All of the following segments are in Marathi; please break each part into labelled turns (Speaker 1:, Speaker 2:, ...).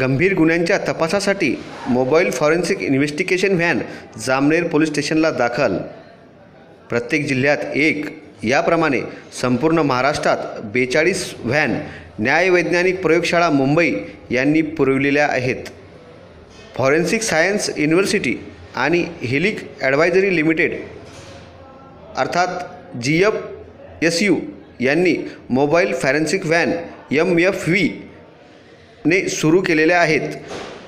Speaker 1: गंभीर गुन्ह्यांच्या तपासासाठी mobile forensic investigation van Jamner police स्टेशनला दाखल. प्रत्येक जिल्ह्यात एक. याप्रमाणे संपूर्ण महाराष्ट्रात बेचाळीस व्हॅन न्यायवैज्ञानिक प्रयोगशाळा मुंबई यांनी पुरविलेल्या आहेत. फॉरेन्सिक सायन्स युनिव्हर्सिटी आणि हेलिक ॲडवायझरी लिमिटेड अर्थात जी एफ एस यू यांनी mobile forensic van M F V ने सुरू केलेल्या आहेत.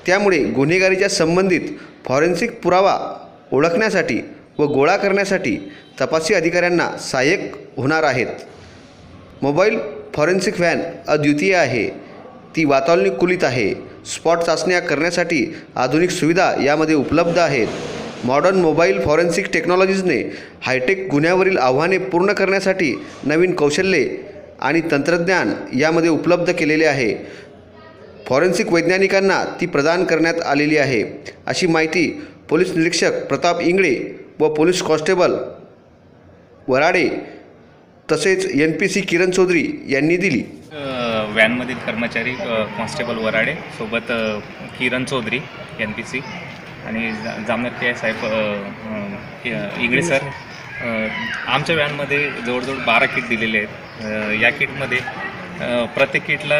Speaker 1: त्यामुळे गुन्हेगारीच्या संबंधित फॉरेन्सिक पुरावा ओळखण्यासाठी व गोळा करण्यासाठी तपासी अधिकाऱ्यांना सहाय्यक होणार आहेत. मोबाईल फॉरेन्सिक व्हॅन अद्वितीय आहे. ती वातावरणिकुलित आहे. स्पॉट चाचण्या करण्यासाठी आधुनिक सुविधा यामध्ये उपलब्ध आहेत. मॉडर्न मोबाईल फॉरेन्सिक टेक्नॉलॉजीजने हायटेक गुन्ह्यावरील आव्हाने पूर्ण करण्यासाठी नवीन कौशल्ये आणि तंत्रज्ञान यामध्ये उपलब्ध केलेले आहे. फॉरेन्सिक वैज्ञानिकांना ती प्रदान करण्यात आलेली आहे. अशी माहिती पोलीस निरीक्षक प्रताप इंगळे व पोलीस कॉन्स्टेबल वराडे तसेच N P C Kiran Chaudhari यांनी दिली.
Speaker 2: व्हॅनमधील कर्मचारी कॉन्स्टेबल वराडे सोबत Kiran Chaudhari N P C आणि जा- जामनेर के साहेब इंगळे सर आमच्या व्हॅनमध्ये जवळजवळ बारा किट दिलेले आहेत. या किटमध्ये प्रत्येक किटला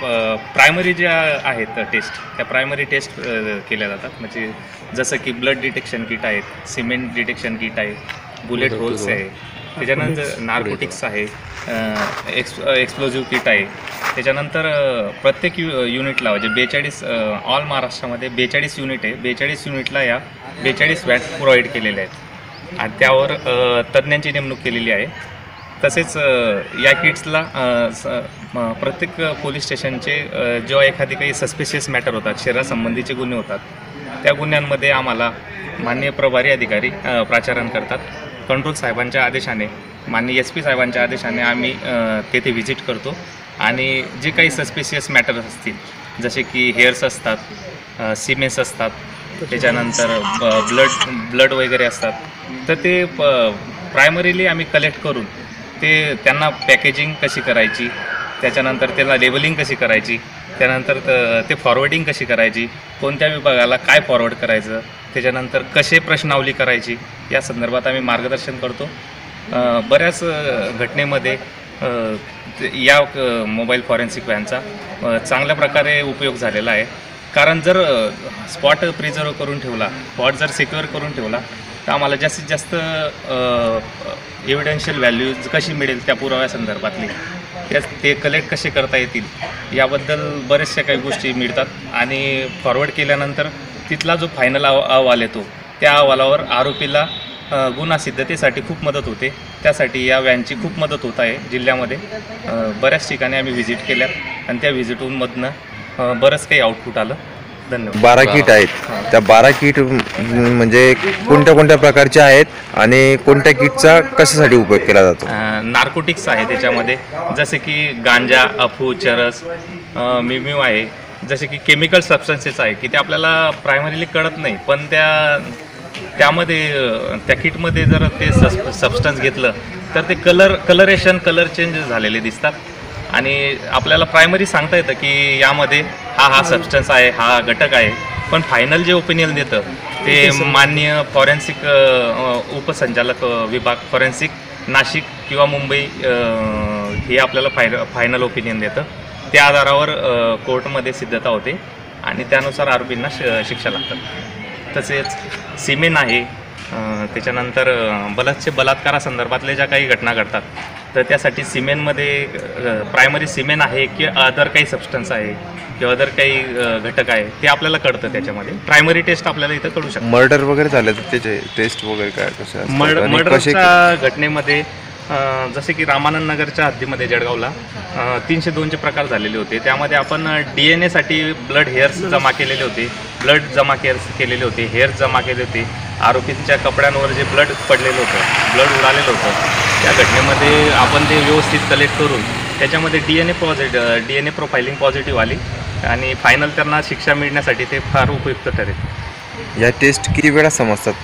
Speaker 2: प्रायमरी ज्या आहेत टेस्ट त्या प्रायमरी टेस्ट केल्या जातात. म्हणजे जसं की ब्लड डिटेक्शन किट आहेत सिमेंट डिटेक्शन किट आहे बुलेट होल्स आहे. त्याच्यानंतर नार्कोटिक्स आहे एक्स एक्सप्लोजिव्ह किट आहे. त्याच्यानंतर प्रत्येक यु युनिटला म्हणजे बेचाळीस ऑल महाराष्ट्रामध्ये बेचाळीस युनिट आहे. बेचाळीस युनिटला या बेचाळीस वॅट प्रोव्हाइड केलेले आहेत. आणि त्यावर तज्ज्ञांची नेमणूक केलेली आहे. तसेच या किट्सला स- प्रत्येक पोलीस स्टेशनचे जेव्हा एखादी काही सस्पिशियस मॅटर होतात शरीरासंबंधीचे गुन्हे होतात त्या गुन्ह्यांमध्ये आम्हाला माननीय प्रभारी अधिकारी प्राचारण करतात. कंट्रोल साहेबांच्या आदेशाने माननीय एस पी साहेबांच्या आदेशाने आम्ही तेथे व्हिजिट करतो. आणि जे काही सस्पिशियस मॅटर्स असतील जसे की हेअर्स असतात सिमेन्स असतात त्याच्यानंतर ब्लड ब्लड वगैरे असतात तर ते प्रायमरीली आम्ही कलेक्ट करून ते त्यांना पॅकेजिंग कशी करायची त्याच्यानंतर त्याला लेबलिंग कशी करायची त्यानंतर ते फॉरवर्डिंग कशी करायची कोणत्या विभागाला काय फॉरवर्ड करायचं त्याच्यानंतर कसे प्रश्नावली करायची या संदर्भात आम्ही मार्गदर्शन करतो. बऱ्याच घटनेमध्ये या मोबाईल फॉरेन्सिक व्हॅनचा चांगल्या प्रकारे उपयोग झालेला आहे. कारण जर स्पॉट प्रिझर्व करून ठेवला स्पॉट जर सिक्युअर करून ठेवला तर आम्हाला जास्तीत जास्त एव्हिडेन्शियल व्हॅल्यूज कशी मिळेल त्या पुराव्यासंदर्भातली त्या ते कलेक्ट कसे करता येतील याबद्दल बऱ्याचशा काही गोष्टी मिळतात. आणि फॉरवर्ड केल्यानंतर तिथला जो फायनल अहवाल येतो त्या अहवालावर आरोपीला गुन्हा सिद्धतेसाठी खूप मदत होते. त्यासाठी या व्हॅनची खूप मदत होत आहे जिल्ह्यामध्ये. बऱ्याच ठिकाणी आम्ही व्हिजिट केल्यात. आणि त्या व्हिजिटमधनं बरंच काही आउटपुट आलं. धन्यवाद.
Speaker 3: बारा किट आहेत. त्या बारा किट म्हणजे कोणत्या कोणत्या प्रकारच्या आहेत आणि कोणत्या किटचा कशासाठी उपयोग केला जातो?
Speaker 2: नार्कोटिक्स आहे त्याच्यामध्ये. जसे की गांजा अफू चरस मिम्यू आहे. जसे की केमिकल सबस्टन्सेस आहे की ते आपल्याला प्रायमरीली कळत नाही. पण त्या त्यामध्ये त्या किटमध्ये जर ते सस सबस्टन्स घेतलं तर ते कलर कलरेशन कलर चेंज झालेले दिसतात. आणि आपल्याला प्रायमरी सांगता येतं की यामध्ये हा हा सबस्टन्स आहे हा घटक आहे. पण फायनल जे ओपिनियन देतं ते माननीय फॉरेन्सिक उपसंचालक विभाग फॉरेन्सिक नाशिक किंवा मुंबई हे आपल्याला फाय फायनल ओपिनियन देतं. त्या आधारावर कोर्टमध्ये सिद्धता होते आणि त्यानुसार आरोपींना श शिक्षा लागतात. तसेच सिमेन आहे. त्याच्यानंतर बलात्से बलात्कारासंदर्भातल्या ज्या काही घटना घडतात तर त्यासाठी सिमेनमध्ये प्रायमरी सिमेन आहे की अदर काही सबस्टन्स आहे किंवा अदर काही घटक आहे ते आपल्याला कळतं त्याच्यामध्ये. प्रायमरी टेस्ट आपल्याला इथं कळू शकतं.
Speaker 3: मर्डर वगैरे झाले तर त्याचे टेस्ट वगैरे काय कसे?
Speaker 2: मर्ड मर्डरच्या घटनेमध्ये जसे की रामानंद नगरच्या हद्दीमध्ये जळगावला तीनशे दोनचे प्रकार झालेले होते. त्यामध्ये आपण डी एन एसाठी ब्लड हेअर्स जमा केलेले होते. ब्लड जमा केअर्स केलेले होते हेअर्स जमा केले होते. आरोपींच्या कपड्यांवर जे ब्लड पडलेलं होतं ब्लड उडालेलं होतं. त्या घटनेमध्ये आपण ते व्यवस्थित कलेक्ट करून त्याच्यामध्ये D N A positive D N A profiling positive आली आणि फायनल त्यांना शिक्षा मिळण्यासाठी ते फार उपयुक्त ठरेल.
Speaker 3: या टेस्ट किती वेळा समजतात?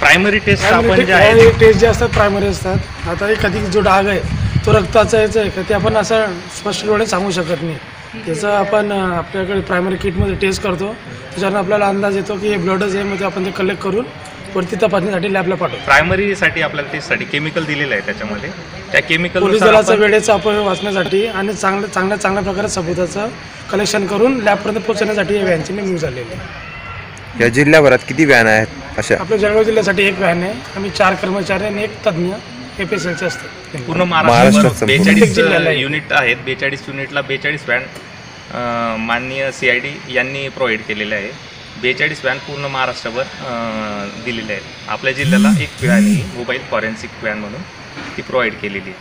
Speaker 2: प्रायमरी टेस्ट आपण जे आहे
Speaker 4: प्रायमरी टेस्ट जे असतात प्रायमरी असतात. आता एखादी जो डाग आहे तो रक्ताचा याचा आहे. का ते आपण असं स्पष्टपणे सांगू शकत नाही. त्याचं आपण आपल्याकडे प्रायमरी किटमध्ये टेस्ट करतो. त्याच्यानं आपल्याला अंदाज येतो की हे ब्लडच आहे मग ते आपण ते कलेक्ट करून वरती तपासणीसाठी लॅबला पाठवतो.
Speaker 2: प्रायमरीसाठी आपल्याला टेस्टसाठी केमिकल दिलेलं आहे त्याच्यामध्ये. त्या केमिकल
Speaker 4: पोलीस दलाचा वेळेचा अपव्यय वाचण्यासाठी आणि चांगल्या चांगल्या चांगल्या प्रकारे सबुताचं कलेक्शन करून लॅबपर्यंत पोहोचण्यासाठी या व्हॅनची नेमणूक झालेली आहे.
Speaker 3: या जिल्ह्याभरात किती व्हॅन आहेत? अशा
Speaker 4: आपल्या जळगाव जिल्ह्यासाठी एक व्हॅन आहे. आम्ही चार कर्मचारी आणि एक तज्ज्ञ एस एलचे असतात.
Speaker 2: पूर्ण
Speaker 3: महाराष्ट्रात
Speaker 2: महाराष्ट्र. बेचाळीस
Speaker 4: जिल्ह्याला आहे.
Speaker 2: युनिट आहेत. बेचाळीस युनिटला बेचाळीस व्हॅन माननीय सी आय डी यांनी प्रोव्हाइड केलेले आहे. बेचाळीस व्हॅन पूर्ण महाराष्ट्रभर दिलेले आहेत. आपल्या जिल्ह्याला एक व्हॅन ही मोबाईल फॉरेन्सिक व्हॅन म्हणून ती प्रोव्हाइड केलेली आहे.